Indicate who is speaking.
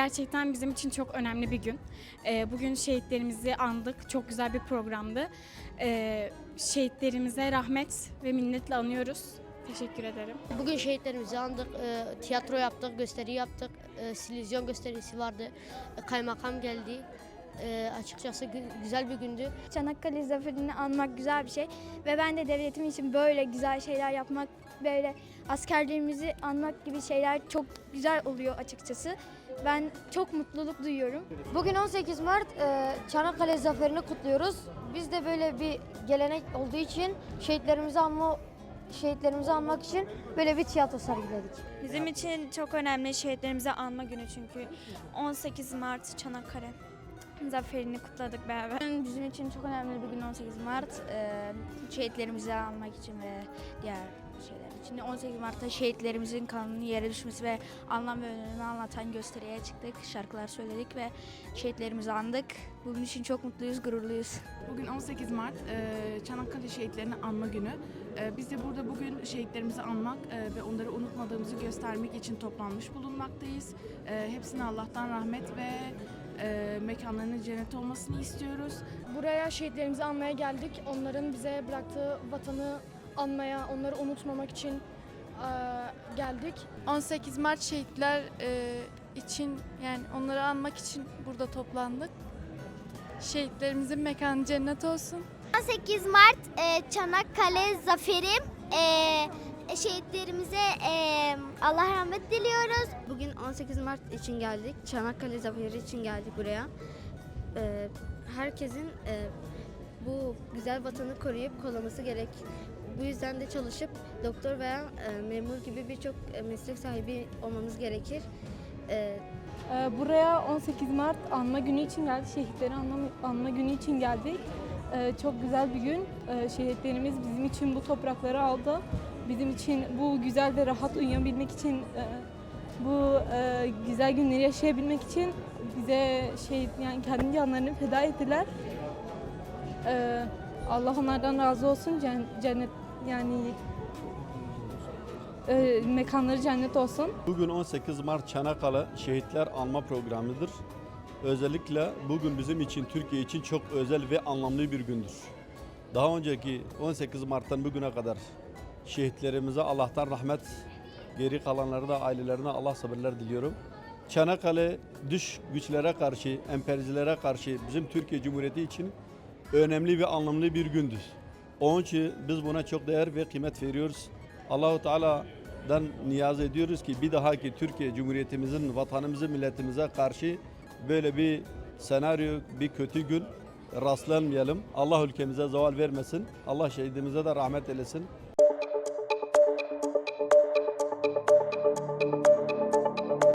Speaker 1: gerçekten bizim için çok önemli bir gün. Ee, bugün şehitlerimizi andık. Çok güzel bir programdı. Ee, şehitlerimize rahmet ve minnetle anıyoruz. Teşekkür ederim.
Speaker 2: Bugün şehitlerimizi andık, e, tiyatro yaptık, gösteri yaptık, e, silizyon gösterisi vardı, e, kaymakam geldi. E, açıkçası gü- güzel bir gündü.
Speaker 3: Çanakkale Zaferi'ni anmak güzel bir şey ve ben de devletim için böyle güzel şeyler yapmak, böyle askerlerimizi anmak gibi şeyler çok güzel oluyor açıkçası. Ben çok mutluluk duyuyorum.
Speaker 4: Bugün 18 Mart e, Çanakkale Zaferi'ni kutluyoruz. Biz de böyle bir gelenek olduğu için şehitlerimizi anma şehitlerimizi anmak için böyle bir tiyatro sergiledik.
Speaker 5: Bizim için çok önemli şehitlerimizi anma günü çünkü 18 Mart Çanakkale zaferini kutladık beraber.
Speaker 3: Bizim için çok önemli bir gün 18 Mart. Ee, şehitlerimizi anmak için ve diğer için. 18 Mart'ta şehitlerimizin kanının yere düşmesi ve anlam ve önemini anlatan gösteriye çıktık. Şarkılar söyledik ve şehitlerimizi andık. Bunun için çok mutluyuz, gururluyuz.
Speaker 6: Bugün 18 Mart e, Çanakkale Şehitlerini Anma Günü. E, Biz de burada bugün şehitlerimizi anmak e, ve onları unutmadığımızı göstermek için toplanmış bulunmaktayız. Hepsine Allah'tan rahmet ve e, mekanlarının cennet olmasını istiyoruz.
Speaker 7: Buraya şehitlerimizi anmaya geldik. Onların bize bıraktığı vatanı anmaya, onları unutmamak için geldik.
Speaker 8: 18 Mart şehitler e, için yani onları anmak için burada toplandık. Şehitlerimizin mekanı cennet olsun.
Speaker 9: 18 Mart e, Çanakkale Zaferi e, şehitlerimize e, Allah rahmet diliyoruz.
Speaker 2: Bugün 18 Mart için geldik, Çanakkale Zaferi için geldik buraya. E, herkesin e, bu güzel vatanı koruyup kollaması gerek. Bu yüzden de çalışıp doktor veya e, memur gibi birçok e, meslek sahibi olmamız gerekir. E,
Speaker 10: Ee, Buraya 18 Mart anma günü için geldik. Şehitleri anma, anma günü için geldik. Ee, Çok güzel bir gün. Ee, Şehitlerimiz bizim için bu toprakları aldı. Bizim için bu güzel ve rahat uyuyabilmek için, e, bu e, güzel günleri yaşayabilmek için bize şehit yani kendi canlarını feda ettiler. Ee, Allah onlardan razı olsun. Cen- Cennet yani e, mekanları cennet olsun.
Speaker 11: Bugün 18 Mart Çanakkale Şehitler Anma Programı'dır. Özellikle bugün bizim için, Türkiye için çok özel ve anlamlı bir gündür. Daha önceki 18 Mart'tan bugüne kadar şehitlerimize Allah'tan rahmet, geri kalanları da ailelerine Allah sabırlar diliyorum. Çanakkale dış güçlere karşı, emperyalilere karşı bizim Türkiye Cumhuriyeti için önemli ve anlamlı bir gündür. Onun için biz buna çok değer ve kıymet veriyoruz. Allahu Teala'dan niyaz ediyoruz ki bir daha ki Türkiye Cumhuriyetimizin vatanımızı milletimize karşı böyle bir senaryo, bir kötü gün rastlanmayalım. Allah ülkemize zeval vermesin. Allah şehidimize de rahmet eylesin.